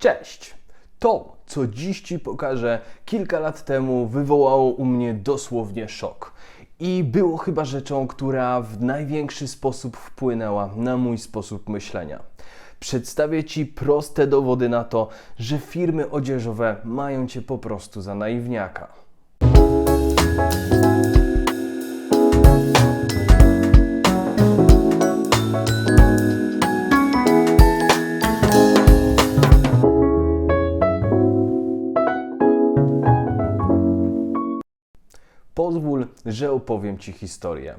Cześć! To, co dziś Ci pokażę, kilka lat temu wywołało u mnie dosłownie szok. I było chyba rzeczą, która w największy sposób wpłynęła na mój sposób myślenia. Przedstawię Ci proste dowody na to, że firmy odzieżowe mają Cię po prostu za naiwniaka. Pozwól, że opowiem Ci historię.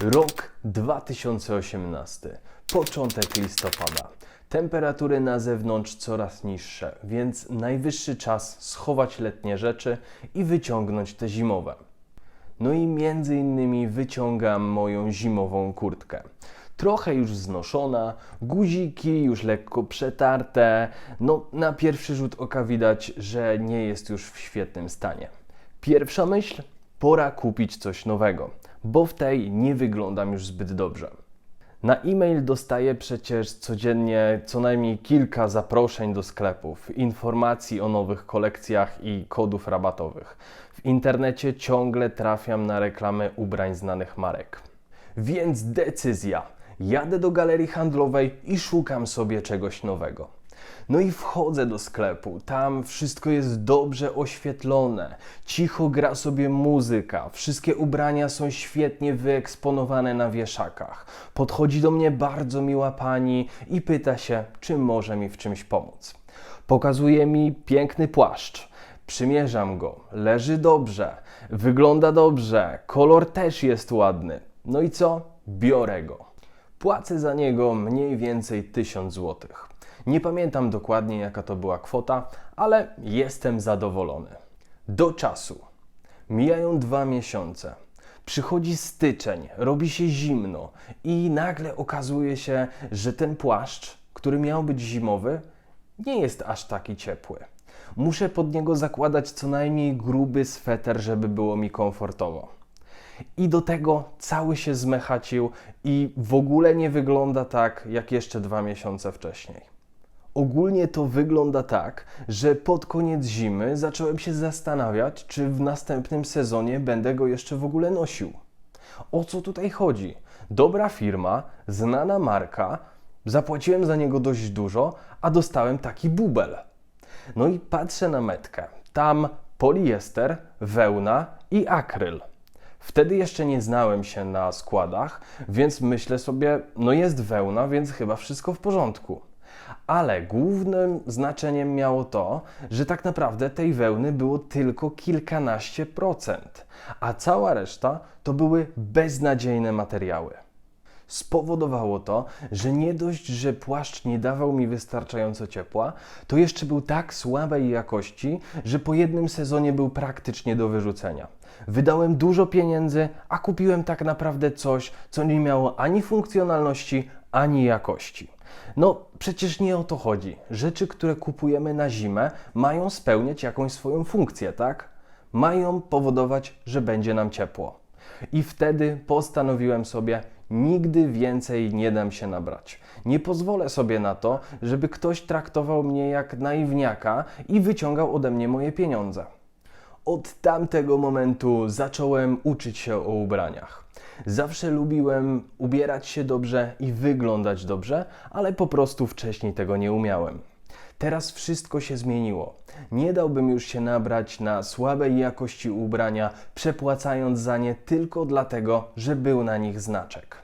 Rok 2018, początek listopada. Temperatury na zewnątrz coraz niższe, więc najwyższy czas schować letnie rzeczy i wyciągnąć te zimowe. No i między innymi wyciągam moją zimową kurtkę. Trochę już znoszona, guziki już lekko przetarte. No, na pierwszy rzut oka widać, że nie jest już w świetnym stanie. Pierwsza myśl: pora kupić coś nowego, bo w tej nie wyglądam już zbyt dobrze. Na e-mail dostaję przecież codziennie co najmniej kilka zaproszeń do sklepów, informacji o nowych kolekcjach i kodów rabatowych. W internecie ciągle trafiam na reklamy ubrań znanych marek. Więc decyzja. Jadę do galerii handlowej i szukam sobie czegoś nowego. No i wchodzę do sklepu. Tam wszystko jest dobrze oświetlone. Cicho gra sobie muzyka. Wszystkie ubrania są świetnie wyeksponowane na wieszakach. Podchodzi do mnie bardzo miła pani i pyta się, czy może mi w czymś pomóc. Pokazuje mi piękny płaszcz. Przymierzam go. Leży dobrze. Wygląda dobrze. Kolor też jest ładny. No i co? Biorę go. Płacę za niego mniej więcej 1000 złotych. Nie pamiętam dokładnie, jaka to była kwota, ale jestem zadowolony. Do czasu. Mijają dwa miesiące. Przychodzi styczeń, robi się zimno i nagle okazuje się, że ten płaszcz, który miał być zimowy, nie jest aż taki ciepły. Muszę pod niego zakładać co najmniej gruby sweter, żeby było mi komfortowo. I do tego cały się zmechacił i w ogóle nie wygląda tak, jak jeszcze dwa miesiące wcześniej. Ogólnie to wygląda tak, że pod koniec zimy zacząłem się zastanawiać, czy w następnym sezonie będę go jeszcze w ogóle nosił. O co tutaj chodzi? Dobra firma, znana marka, zapłaciłem za niego dość dużo, a dostałem taki bubel. No i patrzę na metkę. Tam poliester, wełna i akryl. Wtedy jeszcze nie znałem się na składach, więc myślę sobie, no jest wełna, więc chyba wszystko w porządku. Ale głównym znaczeniem miało to, że tak naprawdę tej wełny było tylko kilkanaście procent, a cała reszta to były beznadziejne materiały. Spowodowało to, że nie dość, że płaszcz nie dawał mi wystarczająco ciepła, to jeszcze był tak słabej jakości, że po jednym sezonie był praktycznie do wyrzucenia. Wydałem dużo pieniędzy, a kupiłem tak naprawdę coś, co nie miało ani funkcjonalności, ani jakości. No, przecież nie o to chodzi. Rzeczy, które kupujemy na zimę, mają spełniać jakąś swoją funkcję, tak? Mają powodować, że będzie nam ciepło. I wtedy postanowiłem sobie, nigdy więcej nie dam się nabrać. Nie pozwolę sobie na to, żeby ktoś traktował mnie jak naiwniaka i wyciągał ode mnie moje pieniądze. Od tamtego momentu zacząłem uczyć się o ubraniach. Zawsze lubiłem ubierać się dobrze i wyglądać dobrze, ale po prostu wcześniej tego nie umiałem. Teraz wszystko się zmieniło. Nie dałbym już się nabrać na słabej jakości ubrania, przepłacając za nie tylko dlatego, że był na nich znaczek.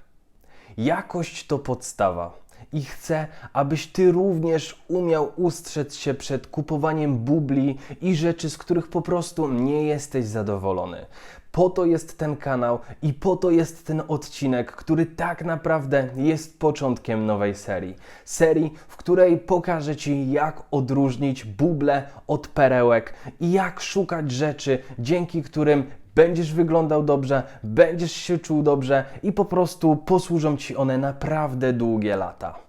Jakość to podstawa. I chcę, abyś ty również umiał ustrzec się przed kupowaniem bubli i rzeczy, z których po prostu nie jesteś zadowolony. Po to jest ten kanał i po to jest ten odcinek, który tak naprawdę jest początkiem nowej serii. Serii, w której pokażę Ci, jak odróżnić buble od perełek i jak szukać rzeczy, dzięki którym będziesz wyglądał dobrze, będziesz się czuł dobrze i po prostu posłużą Ci one naprawdę długie lata.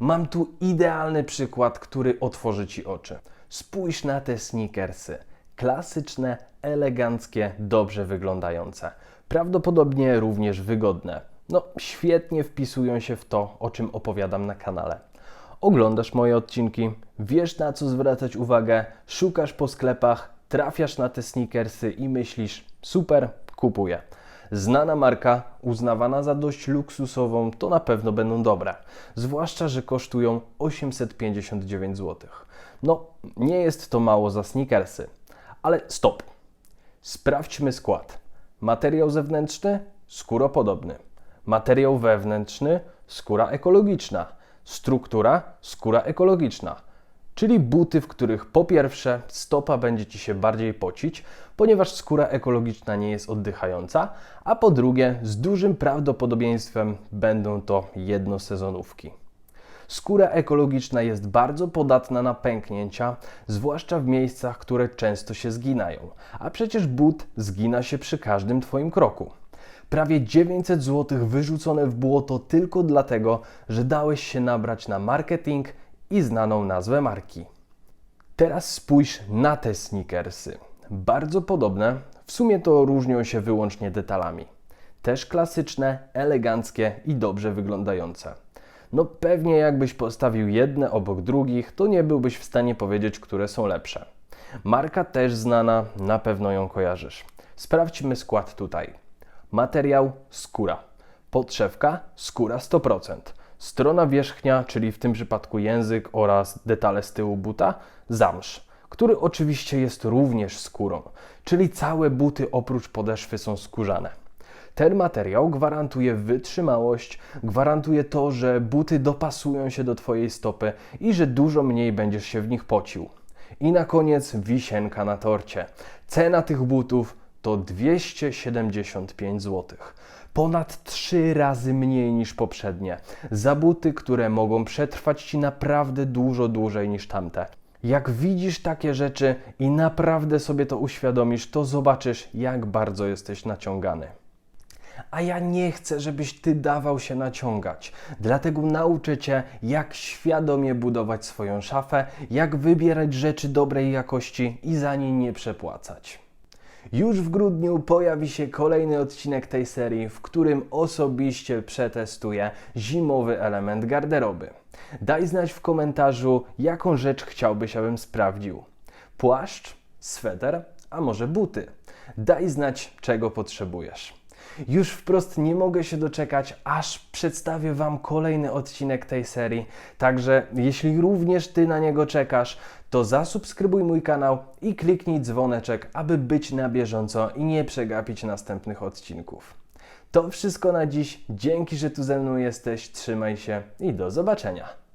Mam tu idealny przykład, który otworzy Ci oczy. Spójrz na te sneakersy. Klasyczne, eleganckie, dobrze wyglądające. Prawdopodobnie również wygodne. No, świetnie wpisują się w to, o czym opowiadam na kanale. Oglądasz moje odcinki, wiesz na co zwracać uwagę, szukasz po sklepach, trafiasz na te sneakersy i myślisz: super, kupuję. Znana marka, uznawana za dość luksusową, to na pewno będą dobre. Zwłaszcza, że kosztują 859 zł. No, nie jest to mało za sneakersy. Ale stop. Sprawdźmy skład. Materiał zewnętrzny skóropodobny. Materiał wewnętrzny skóra ekologiczna. Struktura skóra ekologiczna. Czyli buty, w których po pierwsze stopa będzie ci się bardziej pocić, ponieważ skóra ekologiczna nie jest oddychająca, a po drugie z dużym prawdopodobieństwem będą to jednosezonówki. Skóra ekologiczna jest bardzo podatna na pęknięcia, zwłaszcza w miejscach, które często się zginają, a przecież but zgina się przy każdym Twoim kroku. Prawie 900 zł wyrzucone w błoto tylko dlatego, że dałeś się nabrać na marketing i znaną nazwę marki. Teraz spójrz na te sneakersy. Bardzo podobne, w sumie to różnią się wyłącznie detalami. Też klasyczne, eleganckie i dobrze wyglądające. No pewnie jakbyś postawił jedne obok drugich, to nie byłbyś w stanie powiedzieć, które są lepsze. Marka też znana, na pewno ją kojarzysz. Sprawdźmy skład tutaj. Materiał skóra. Podszewka skóra 100%. Strona wierzchnia, czyli w tym przypadku język oraz detale z tyłu buta, zamsz, który oczywiście jest również skórą, czyli całe buty oprócz podeszwy są skórzane. Ten materiał gwarantuje wytrzymałość, gwarantuje to, że buty dopasują się do Twojej stopy i że dużo mniej będziesz się w nich pocił. I na koniec wisienka na torcie. Cena tych butów to 275 zł. Ponad 3 razy mniej niż poprzednie. Za buty, które mogą przetrwać Ci naprawdę dużo dłużej niż tamte. Jak widzisz takie rzeczy i naprawdę sobie to uświadomisz, to zobaczysz, jak bardzo jesteś naciągany. A ja nie chcę, żebyś ty dawał się naciągać. Dlatego nauczę cię, jak świadomie budować swoją szafę, jak wybierać rzeczy dobrej jakości i za nie nie przepłacać. Już w grudniu pojawi się kolejny odcinek tej serii, w którym osobiście przetestuję zimowy element garderoby. Daj znać w komentarzu, jaką rzecz chciałbyś, abym sprawdził. Płaszcz, sweter, a może buty. Daj znać, czego potrzebujesz. Już wprost nie mogę się doczekać, aż przedstawię Wam kolejny odcinek tej serii. Także jeśli również Ty na niego czekasz, to zasubskrybuj mój kanał i kliknij dzwoneczek, aby być na bieżąco i nie przegapić następnych odcinków. To wszystko na dziś. Dzięki, że tu ze mną jesteś. Trzymaj się i do zobaczenia.